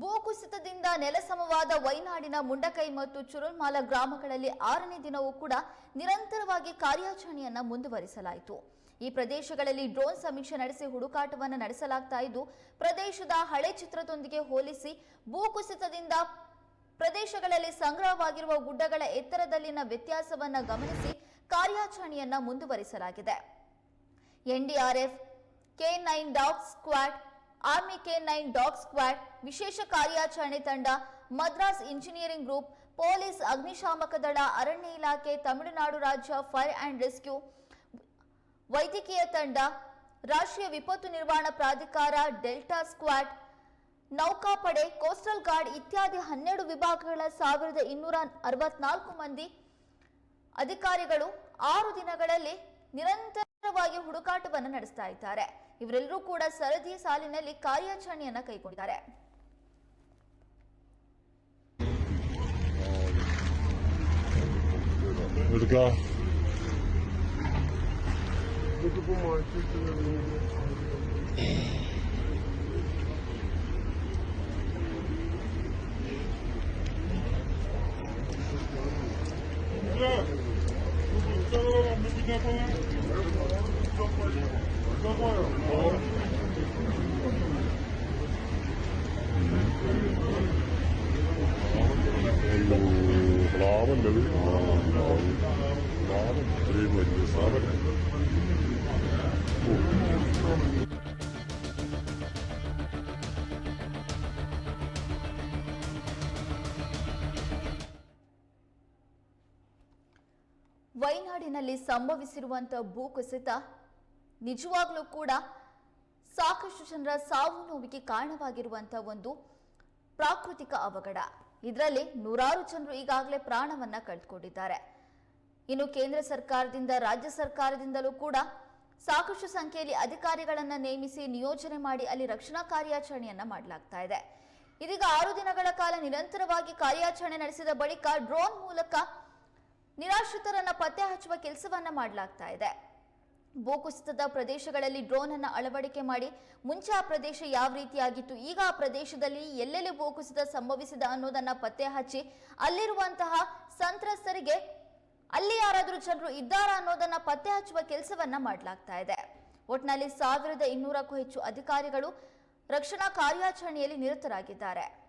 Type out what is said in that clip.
ಭೂಕುಸಿತದಿಂದ ನೆಲಸಮವಾದ ವೈನಾಡಿನ ಮುಂಡಕೈ ಮತ್ತು ಚುರುಲ್ಮಾಲ ಗ್ರಾಮಗಳಲ್ಲಿ ಆರನೇ ದಿನವೂ ಕೂಡ ನಿರಂತರವಾಗಿ ಕಾರ್ಯಾಚರಣೆಯನ್ನ ಮುಂದುವರಿಸಲಾಯಿತು. ಈ ಪ್ರದೇಶಗಳಲ್ಲಿ ಡ್ರೋನ್ ಸಮೀಕ್ಷೆ ನಡೆಸಿ ಹುಡುಕಾಟವನ್ನು ನಡೆಸಲಾಗ್ತಾ ಇದ್ದು, ಪ್ರದೇಶದ ಹಳೆ ಚಿತ್ರದೊಂದಿಗೆ ಹೋಲಿಸಿ ಭೂಕುಸಿತದಿಂದ ಪ್ರದೇಶಗಳಲ್ಲಿ ಸಂಗ್ರಹವಾಗಿರುವ ಗುಡ್ಡಗಳ ಎತ್ತರದಲ್ಲಿನ ವ್ಯತ್ಯಾಸವನ್ನು ಗಮನಿಸಿ ಕಾರ್ಯಾಚರಣೆಯನ್ನ ಮುಂದುವರಿಸಲಾಗಿದೆ. NDRF, K nine dog squad army K nine dog squad ವಿಶೇಷ ಕಾರ್ಯಾಚರಣೆ ತಂಡ, ಮದ್ರಾಸ್ ಇಂಜಿನಿಯರಿಂಗ್ ಗ್ರೂಪ್ ಪೊಲೀಸ್ ಅಗ್ನಿಶಾಮಕ ದಳ, ಅರಣ್ಯ ಇಲಾಖೆ, ತಮಿಳುನಾಡು ರಾಜ್ಯ ಫೈರ್ ಅಂಡ್ ರೆಸ್ಕ್ಯೂ ವೈದ್ಯಕೀಯ ತಂಡ, ರಾಷ್ಟ್ರೀಯ ವಿಪತ್ತು ನಿರ್ವಹಣಾ ಪ್ರಾಧಿಕಾರ ಡೆಲ್ಟಾ ಸ್ಕ್ವಾಡ್ ನೌಕಾಪಡೆ ಕೋಸ್ಟಲ್ ಗಾರ್ಡ್ ಇತ್ಯಾದಿ ಹನ್ನೆರಡು ವಿಭಾಗಗಳ ಸಾವಿರದ ಇನ್ನೂರ ಅರವತ್ನಾಲ್ಕು ಮಂದಿ ಅಧಿಕಾರಿಗಳು ಆರು ದಿನಗಳಲ್ಲಿ ನಿರಂತರವಾಗಿ ಹುಡುಕಾಟವನ್ನು ನಡೆಸ್ತಾ ಇದ್ದಾರೆ. ಇವರೆಲ್ಲರೂ ಕೂಡ ಸರದಿ ಸಾಲಿನಲ್ಲಿ ಕಾರ್ಯಾಚರಣೆಯನ್ನ ಕೈಗೊಂಡಿದ್ದಾರೆ. ವೈನಾಡಿನಲ್ಲಿ நானும் திரைமொழிய ಭೂಕುಸಿತ ನಿಜವಾಗ್ಲೂ ಕೂಡ ಸಾಕಷ್ಟು ಜನರ ಸಾವು ನೋವಿಗೆ ಕಾರಣವಾಗಿರುವಂತಹ ಒಂದು ಪ್ರಾಕೃತಿಕ ಅವಘಡ. ಇದರಲ್ಲಿ ನೂರಾರು ಜನರು ಈಗಾಗಲೇ ಪ್ರಾಣವನ್ನ ಕಳೆದುಕೊಂಡಿದ್ದಾರೆ. ಇನ್ನು ಕೇಂದ್ರ ಸರ್ಕಾರದಿಂದ, ರಾಜ್ಯ ಸರ್ಕಾರದಿಂದಲೂ ಕೂಡ ಸಾಕಷ್ಟು ಸಂಖ್ಯೆಯಲ್ಲಿ ಅಧಿಕಾರಿಗಳನ್ನು ನೇಮಿಸಿ ನಿಯೋಜನೆ ಮಾಡಿ ಅಲ್ಲಿ ರಕ್ಷಣಾ ಕಾರ್ಯಾಚರಣೆಯನ್ನ ಮಾಡಲಾಗ್ತಾ ಇದೆ. ಇದೀಗ ಆರು ದಿನಗಳ ಕಾಲ ನಿರಂತರವಾಗಿ ಕಾರ್ಯಾಚರಣೆ ನಡೆಸಿದ ಬಳಿಕ ಡ್ರೋನ್ ಮೂಲಕ ನಿರಾಶ್ರಿತರನ್ನ ಪತ್ತೆ ಹಚ್ಚುವ ಕೆಲಸವನ್ನ ಮಾಡಲಾಗ್ತಾ ಇದೆ. ಭೂಕುಸಿತದ ಪ್ರದೇಶಗಳಲ್ಲಿ ಡ್ರೋನ್ ಅನ್ನು ಅಳವಡಿಕೆ ಮಾಡಿ ಮುಂಚೆ ಆ ಪ್ರದೇಶ ಯಾವ ರೀತಿಯಾಗಿತ್ತು, ಈಗ ಆ ಪ್ರದೇಶದಲ್ಲಿ ಎಲ್ಲೆಲ್ಲಿ ಭೂಕುಸಿತ ಸಂಭವಿಸಿದ ಅನ್ನೋದನ್ನ ಪತ್ತೆ ಹಚ್ಚಿ ಅಲ್ಲಿರುವಂತಹ ಸಂತ್ರಸ್ತರಿಗೆ ಅಲ್ಲಿ ಯಾರಾದರೂ ಜನರು ಇದ್ದಾರಾ ಅನ್ನೋದನ್ನ ಪತ್ತೆ ಹಚ್ಚುವ ಕೆಲಸವನ್ನ ಮಾಡಲಾಗ್ತಾ ಇದೆ. ಒಟ್ನಲ್ಲಿ ಸಾವಿರದ ಇನ್ನೂರಕ್ಕೂ ಹೆಚ್ಚು ಅಧಿಕಾರಿಗಳು ರಕ್ಷಣಾ ಕಾರ್ಯಾಚರಣೆಯಲ್ಲಿ ನಿರತರಾಗಿದ್ದಾರೆ.